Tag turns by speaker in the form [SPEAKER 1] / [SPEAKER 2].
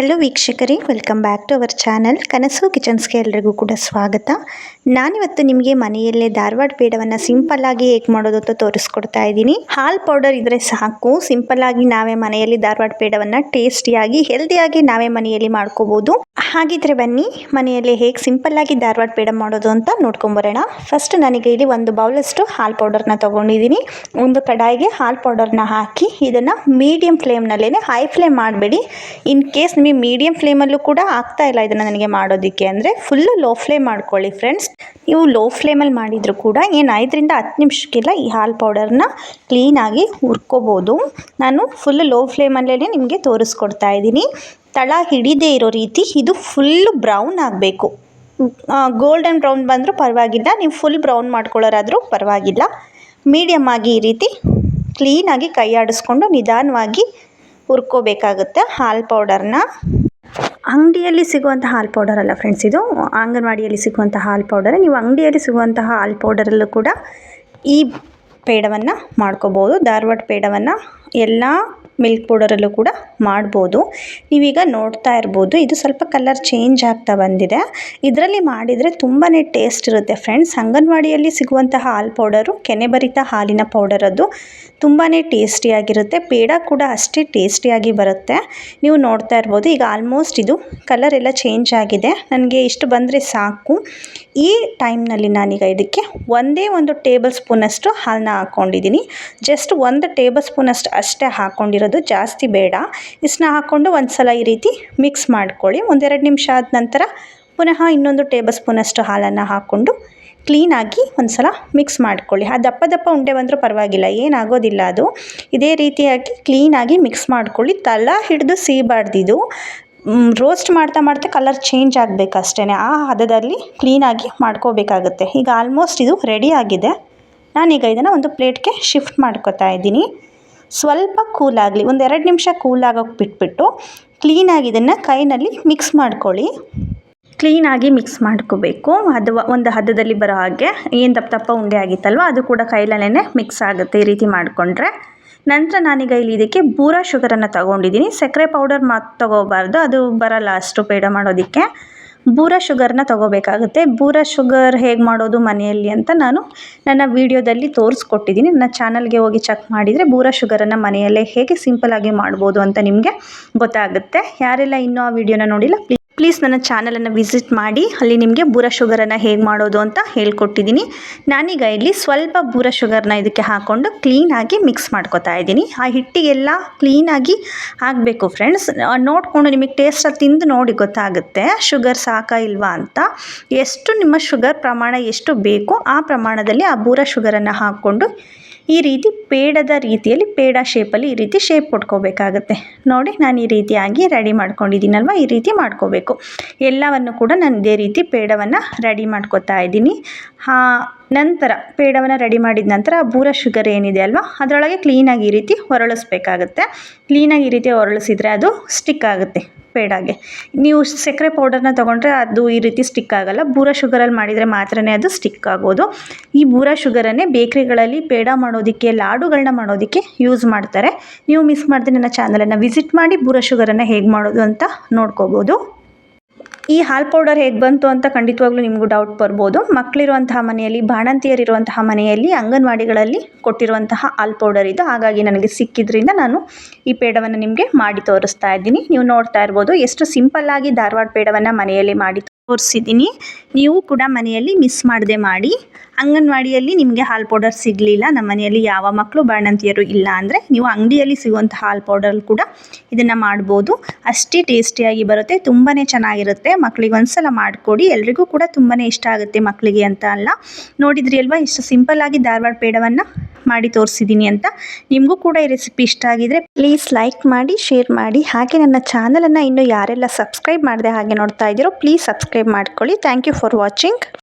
[SPEAKER 1] Hello ವೀಕ್ಷಕರೇ welcome back to our channel Kanasu ಕಿಚನ್ಸ್ಗೆ ಎಲ್ರಿಗೂ ಕೂಡ ಸ್ವಾಗತ. ನಾನಿವತ್ತು ನಿಮಗೆ ಮನೆಯಲ್ಲೇ ಧಾರವಾಡ ಪೇಡವನ್ನು ಸಿಂಪಲ್ಲಾಗಿ ಹೇಗೆ ಮಾಡೋದು ಅಂತ ತೋರಿಸ್ಕೊಡ್ತಾ ಇದ್ದೀನಿ. ಹಾಲ್ ಪೌಡರ್ ಇದ್ದರೆ ಸಾಕು. ಸಿಂಪಲ್ಲಾಗಿ ನಾವೇ ಮನೆಯಲ್ಲಿ ಧಾರವಾಡ ಪೇಡವನ್ನು ಟೇಸ್ಟಿಯಾಗಿ ಹೆಲ್ದಿಯಾಗಿ ನಾವೇ ಮನೆಯಲ್ಲಿ ಮಾಡ್ಕೋಬೋದು. ಹಾಗಿದ್ರೆ ಬನ್ನಿ, ಮನೆಯಲ್ಲೇ ಹೇಗೆ ಸಿಂಪಲ್ಲಾಗಿ ಧಾರವಾಡ ಪೇಡ ಮಾಡೋದು ಅಂತ ನೋಡ್ಕೊಂಬರೋಣ. ಫಸ್ಟ್ ನನಗೆ ಇಲ್ಲಿ ಒಂದು ಬೌಲಷ್ಟು ಹಾಲ್ ಪೌಡರ್ನ ತೊಗೊಂಡಿದ್ದೀನಿ. ಒಂದು ಕಡಾಯಿಗೆ ಹಾಲ್ ಪೌಡರ್ನ ಹಾಕಿ, ಇದನ್ನು ಮೀಡಿಯಂ ಫ್ಲೇಮ್ನಲ್ಲೇ ಹೈ ಫ್ಲೇಮ್ ಮಾಡಬೇಡಿ. ಇನ್ ಕೇಸ್ ನಿಮಗೆ ಮೀಡಿಯಮ್ ಫ್ಲೇಮಲ್ಲೂ ಕೂಡ ಆಗ್ತಾ ಇಲ್ಲ ಇದನ್ನು ನನಗೆ ಮಾಡೋದಕ್ಕೆ. ಅಂದರೆ ಫುಲ್ಲು ಲೋ ಫ್ಲೇಮ್ ಮಾಡ್ಕೊಳ್ಳಿ ಫ್ರೆಂಡ್ಸ್ ನೀವು ಲೋ ಫ್ಲೇಮಲ್ಲಿ ಮಾಡಿದರೂ ಕೂಡ ಏನು ಐದರಿಂದ ಹತ್ತು ನಿಮಿಷಕ್ಕೆಲ್ಲ ಈ ಹಾಲು ಪೌಡರ್ನ ಕ್ಲೀನಾಗಿ ಹುರ್ಕೋಬೋದು. ನಾನು ಫುಲ್ ಲೋ ಫ್ಲೇಮಲ್ಲೇ ನಿಮಗೆ ತೋರಿಸ್ಕೊಡ್ತಾ ಇದ್ದೀನಿ. ತಳ ಹಿಡಿದೇ ಇರೋ ರೀತಿ ಇದು ಫುಲ್ಲು ಬ್ರೌನ್ ಆಗಬೇಕು. ಗೋಲ್ಡನ್ ಬ್ರೌನ್ ಬಂದರೂ ಪರವಾಗಿಲ್ಲ. ನೀವು ಫುಲ್ ಬ್ರೌನ್ ಮಾಡ್ಕೊಳ್ಳೋರಾದರೂ ಪರವಾಗಿಲ್ಲ. ಮೀಡಿಯಮ್ ಆಗಿ ಈ ರೀತಿ ಕ್ಲೀನಾಗಿ ಕೈ ಆಡಿಸ್ಕೊಂಡು ನಿಧಾನವಾಗಿ ಹುರ್ಕೋಬೇಕಾಗುತ್ತೆ ಹಾಲು ಪೌಡರ್ನ. ಅಂಗಡಿಯಲ್ಲಿ ಸಿಗುವಂಥ ಹಾಲು ಪೌಡರ್ ಅಲ್ಲ ಫ್ರೆಂಡ್ಸ್ ಇದು. ಅಂಗನವಾಡಿಯಲ್ಲಿ ಸಿಗುವಂಥ ಹಾಲು ಪೌಡರ್. ನೀವು ಅಂಗಡಿಯಲ್ಲಿ ಸಿಗುವಂತಹ ಹಾಲು ಪೌಡರಲ್ಲೂ ಕೂಡ ಈ ಪೇಡವನ್ನು ಮಾಡ್ಕೋಬೋದು. ಧಾರವಾಡ ಪೇಡವನ್ನು ಎಲ್ಲ ಮಿಲ್ಕ್ ಪೌಡರಲ್ಲೂ ಕೂಡ ಮಾಡ್ಬೋದು. ನೀವೀಗ ನೋಡ್ತಾ ಇರ್ಬೋದು, ಇದು ಸ್ವಲ್ಪ ಕಲರ್ ಚೇಂಜ್ ಆಗ್ತಾ ಬಂದಿದೆ. ಇದರಲ್ಲಿ ಮಾಡಿದರೆ ತುಂಬಾ ಟೇಸ್ಟ್ ಇರುತ್ತೆ ಫ್ರೆಂಡ್ಸ್ ಅಂಗನವಾಡಿಯಲ್ಲಿ ಸಿಗುವಂತಹ ಹಾಲು ಪೌಡರು ಕೆನೆಭರಿತ ಹಾಲಿನ ಪೌಡರ್ ಅದು ತುಂಬಾ ಟೇಸ್ಟಿಯಾಗಿರುತ್ತೆ ಪೇಡ ಕೂಡ ಅಷ್ಟೇ ಟೇಸ್ಟಿಯಾಗಿ ಬರುತ್ತೆ. ನೀವು ನೋಡ್ತಾ ಇರ್ಬೋದು, ಈಗ ಆಲ್ಮೋಸ್ಟ್ ಇದು ಕಲರ್ ಎಲ್ಲ ಚೇಂಜ್ ಆಗಿದೆ. ನನಗೆ ಇಷ್ಟು ಬಂದರೆ ಸಾಕು. ಈ ಟೈಮ್ನಲ್ಲಿ ನಾನೀಗ ಇದಕ್ಕೆ ಒಂದೇ ಒಂದು ಟೇಬಲ್ ಸ್ಪೂನಷ್ಟು ಹಾಲನ್ನ ಹಾಕ್ಕೊಂಡಿದ್ದೀನಿ ಜಸ್ಟ್ ಒಂದು ಟೇಬಲ್ ಸ್ಪೂನಷ್ಟು ಅಷ್ಟೇ ಹಾಕ್ಕೊಂಡಿರೋದು ಜಾಸ್ತಿ ಬೇಡ. ಇಷ್ಟನ್ನ ಹಾಕ್ಕೊಂಡು ಒಂದು ಸಲ ಈ ರೀತಿ ಮಿಕ್ಸ್ ಮಾಡ್ಕೊಳ್ಳಿ. ಒಂದೆರಡು ನಿಮಿಷ ಆದ ನಂತರ ಪುನಃ ಇನ್ನೊಂದು ಟೇಬಲ್ ಸ್ಪೂನಷ್ಟು ಹಾಲನ್ನು ಹಾಕ್ಕೊಂಡು ಕ್ಲೀನಾಗಿ ಒಂದು ಸಲ ಮಿಕ್ಸ್ ಮಾಡ್ಕೊಳ್ಳಿ. ಆ ದಪ್ಪ ದಪ್ಪ ಉಂಡೆ ಬಂದರೂ ಪರವಾಗಿಲ್ಲ, ಏನಾಗೋದಿಲ್ಲ ಅದು. ಇದೇ ರೀತಿಯಾಗಿ ಕ್ಲೀನಾಗಿ ಮಿಕ್ಸ್ ಮಾಡ್ಕೊಳ್ಳಿ. ತಳ ಹಿಡಿದು ಸೀಬಾರ್ದಿದು ರೋಸ್ಟ್ ಮಾಡ್ತಾ ಮಾಡ್ತಾ ಕಲರ್ ಚೇಂಜ್ ಆಗಬೇಕು ಅಷ್ಟೇ ಆ ಹದದಲ್ಲಿ ಕ್ಲೀನಾಗಿ ಮಾಡ್ಕೋಬೇಕಾಗುತ್ತೆ. ಈಗ ಆಲ್ಮೋಸ್ಟ್ ಇದು ರೆಡಿ ಆಗಿದೆ. ನಾನೀಗ ಇದನ್ನು ಒಂದು ಪ್ಲೇಟ್ಗೆ ಶಿಫ್ಟ್ ಮಾಡ್ಕೋತಾ ಇದ್ದೀನಿ. ಸ್ವಲ್ಪ ಕೂಲಾಗಲಿ ಒಂದು ಎರಡು ನಿಮಿಷ ಕೂಲಾಗೋಕೆ ಬಿಟ್ಬಿಟ್ಟು ಕ್ಲೀನಾಗಿ ಇದನ್ನು ಕೈನಲ್ಲಿ ಮಿಕ್ಸ್ ಮಾಡ್ಕೊಳ್ಳಿ. ಕ್ಲೀನಾಗಿ ಮಿಕ್ಸ್ ಮಾಡ್ಕೋಬೇಕು. ಅದು ಒಂದು ಹದದಲ್ಲಿ ಬರೋ ಹಾಗೆ, ಏನು ದಪ್ಪ ದಪ್ಪ ಉಂಡೆ ಆಗಿತ್ತಲ್ವ, ಅದು ಕೂಡ ಕೈಲಲ್ಲೇ ಮಿಕ್ಸ್ ಆಗುತ್ತೆ ಈ ರೀತಿ ಮಾಡಿಕೊಂಡ್ರೆ. ನಂತರ ನಾನೀಗ ಇಲ್ಲಿ ಇದಕ್ಕೆ ಬೂರಾ ಶುಗರನ್ನು ತಗೊಂಡಿದ್ದೀನಿ. ಸಕ್ಕರೆ ಪೌಡರ್ ಮಾತು ತಗೋಬಾರ್ದು, ಅದು ಬರಲ್ಲ ಅಷ್ಟು ಪೇಡ ಮಾಡೋದಕ್ಕೆ. ಬೂರ ಶುಗರ್ನ ತೊಗೋಬೇಕಾಗುತ್ತೆ. ಬೂರ ಶುಗರ್ ಹೇಗೆ ಮಾಡೋದು ಮನೆಯಲ್ಲಿ ಅಂತ ನಾನು ನನ್ನ ವೀಡಿಯೋದಲ್ಲಿ ತೋರಿಸ್ಕೊಟ್ಟಿದ್ದೀನಿ. ನನ್ನ ಚಾನಲ್ಗೆ ಹೋಗಿ ಚೆಕ್ ಮಾಡಿದರೆ ಬೂರ ಶುಗರನ್ನು ಮನೆಯಲ್ಲೇ ಹೇಗೆ ಸಿಂಪಲಾಗಿ ಮಾಡ್ಬೋದು ಅಂತ ನಿಮಗೆ ಗೊತ್ತಾಗುತ್ತೆ. ಯಾರೆಲ್ಲ ಇನ್ನೂ ಆ ವಿಡಿಯೋನ ನೋಡಿಲ್ಲ ಪ್ಲೀಸ್ ನನ್ನ ಚಾನಲನ್ನು ವಿಸಿಟ್ ಮಾಡಿ, ಅಲ್ಲಿ ನಿಮಗೆ ಬೂರ ಶುಗರನ್ನು ಹೇಗೆ ಮಾಡೋದು ಅಂತ ಹೇಳ್ಕೊಟ್ಟಿದ್ದೀನಿ. ನಾನೀಗ ಇಲ್ಲಿ ಸ್ವಲ್ಪ ಬೂರ ಶುಗರ್ನ ಇದಕ್ಕೆ ಹಾಕ್ಕೊಂಡು ಕ್ಲೀನಾಗಿ ಮಿಕ್ಸ್ ಮಾಡ್ಕೊತಾ ಇದ್ದೀನಿ. ಆ ಹಿಟ್ಟಿಗೆಲ್ಲ ಕ್ಲೀನಾಗಿ ಹಾಕಬೇಕು ಫ್ರೆಂಡ್ಸ್ ನೋಡಿಕೊಂಡು ನಿಮಗೆ ಟೇಸ್ಟಲ್ಲಿ ತಿಂದು ನೋಡಿ ಗೊತ್ತಾಗುತ್ತೆ ಶುಗರ್ ಸಾಕಾ ಇಲ್ವಾ ಅಂತ. ಎಷ್ಟು ನಿಮ್ಮ ಶುಗರ್ ಪ್ರಮಾಣ ಎಷ್ಟು ಬೇಕೋ ಆ ಪ್ರಮಾಣದಲ್ಲಿ ಆ ಬೂರ ಶುಗರನ್ನು ಹಾಕ್ಕೊಂಡು ಈ ರೀತಿ ಪೇಡದ ರೀತಿಯಲ್ಲಿ ಪೇಡ ಶೇಪಲ್ಲಿ ಈ ರೀತಿ ಶೇಪ್ ಕೊಟ್ಕೋಬೇಕಾಗುತ್ತೆ. ನೋಡಿ, ನಾನು ಈ ರೀತಿಯಾಗಿ ರೆಡಿ ಮಾಡ್ಕೊಂಡಿದ್ದೀನಲ್ವ? ಈ ರೀತಿ ಮಾಡ್ಕೋಬೇಕು. ಎಲ್ಲವನ್ನು ಕೂಡ ನಾನು ಇದೇ ರೀತಿ ಪೇಡವನ್ನು ರೆಡಿ ಮಾಡ್ಕೋತಾ ಇದ್ದೀನಿ. ನಂತರ ಪೇಡವನ್ನು ರೆಡಿ ಮಾಡಿದ ನಂತರ ಬೂರ ಶುಗರ್ ಏನಿದೆ ಅಲ್ವಾ, ಅದರೊಳಗೆ ಕ್ಲೀನಾಗಿ ಈ ರೀತಿ ಹೊರಳಿಸ್ಬೇಕಾಗುತ್ತೆ. ಕ್ಲೀನಾಗಿ ಈ ರೀತಿ ಹೊರಳಿಸಿದರೆ ಅದು ಸ್ಟಿಕ್ ಆಗುತ್ತೆ ಪೇಡಾಗೆ. ನೀವು ಸಕ್ಕರೆ ಪೌಡರ್ನ ತೊಗೊಂಡ್ರೆ ಅದು ಈ ರೀತಿ ಸ್ಟಿಕ್ ಆಗೋಲ್ಲ, ಬೂರ ಶುಗರಲ್ಲಿ ಮಾಡಿದರೆ ಮಾತ್ರನೇ ಅದು ಸ್ಟಿಕ್ ಆಗೋದು. ಈ ಬೂರ ಶುಗರನ್ನೇ ಬೇಕ್ರಿಗಳಲ್ಲಿ ಪೇಡ ಮಾಡೋದಕ್ಕೆ ಲಾಡುಗಳನ್ನ ಮಾಡೋದಕ್ಕೆ ಯೂಸ್ ಮಾಡ್ತಾರೆ. ನೀವು ಮಿಸ್ ಮಾಡಿದ್ರೆ ನನ್ನ ಚಾನಲನ್ನು ವಿಸಿಟ್ ಮಾಡಿ ಬೂರ ಶುಗರನ್ನು ಹೇಗೆ ಮಾಡೋದು ಅಂತ ನೋಡ್ಕೋಬೋದು. ಈ ಹಾಲು ಪೌಡರ್ ಹೇಗೆ ಬಂತು ಅಂತ ಖಂಡಿತವಾಗ್ಲೂ ನಿಮಗೂ ಡೌಟ್ ಬರ್ಬೋದು. ಮಕ್ಕಳಿರುವಂತಹ ಮನೆಯಲ್ಲಿ, ಬಾಣಂತಿಯರಿರುವಂತಹ ಮನೆಯಲ್ಲಿ, ಅಂಗನವಾಡಿಗಳಲ್ಲಿ ಕೊಟ್ಟಿರುವಂತಹ ಹಾಲು ಪೌಡರ್ ಇದು. ಹಾಗಾಗಿ ನನಗೆ ಸಿಕ್ಕಿದ್ರಿಂದ ನಾನು ಈ ಪೇಡವನ್ನು ನಿಮಗೆ ಮಾಡಿ ತೋರಿಸ್ತಾ ಇದ್ದೀನಿ. ನೀವು ನೋಡ್ತಾ ಇರ್ಬೋದು, ಎಷ್ಟು ಸಿಂಪಲ್ಲಾಗಿ ಧಾರವಾಡ ಪೇಡವನ್ನು ಮನೆಯಲ್ಲಿ ಮಾಡಿ ತೋರಿಸಿದ್ದೀನಿ. ನೀವು ಕೂಡ ಮನೆಯಲ್ಲಿ ಮಿಸ್ ಮಾಡದೆ ಮಾಡಿ. ಅಂಗನವಾಡಿಯಲ್ಲಿ ನಿಮಗೆ ಹಾಲು ಪೌಡರ್ ಸಿಗಲಿಲ್ಲ. ನಮ್ಮ ಮನೆಯಲ್ಲಿ ಯಾವ ಮಕ್ಕಳು ಬಾಣಂತಿಯರು ಇಲ್ಲ ಅಂದರೆ ನೀವು ಅಂಗಡಿಯಲ್ಲಿ ಸಿಗುವಂಥ ಹಾಲು ಪೌಡರ್ ಕೂಡ ಇದನ್ನು ಮಾಡ್ಬೋದು. ಅಷ್ಟೇ ಟೇಸ್ಟಿಯಾಗಿ ಬರುತ್ತೆ. ತುಂಬಾ ಚೆನ್ನಾಗಿರುತ್ತೆ. ಮಕ್ಕಳಿಗೆ ಒಂದ್ಸಲ ಮಾಡಿಕೊಡಿ. ಎಲ್ರಿಗೂ ಕೂಡ ತುಂಬಾ ಇಷ್ಟ ಆಗುತ್ತೆ ಮಕ್ಕಳಿಗೆ ಅಂತ ಅಲ್ಲ. ನೋಡಿದ್ರಿ ಅಲ್ವಾ? ಇಷ್ಟು ಸಿಂಪಲ್ಲಾಗಿ ಧಾರವಾಡ ಪೇಡವನ್ನು? ಮಾಡಿ ತೋರಿಸಿದ್ದೀನಿ ಅಂತ ನಿಮಗೂ ಕೂಡ ಈ ರೆಸಿಪಿ ಇಷ್ಟ ಆಗಿದ್ರೆ ಪ್ಲೀಸ್ ಲೈಕ್ ಮಾಡಿ ಶೇರ್ ಮಾಡಿ. ಹಾಗೆ ನನ್ನ ಚಾನಲನ್ನು ಇನ್ನೂ ಯಾರೆಲ್ಲ ಸಬ್ಸ್ಕ್ರೈಬ್ ಮಾಡಿದೆ ಹಾಗೆ ನೋಡ್ತಾ ಇದ್ದೀರೋ ಪ್ಲೀಸ್ ಸಬ್ಸ್ಕ್ರೈಬ್ ಮಾಡ್ಕೊಳ್ಳಿ. Thank you for watching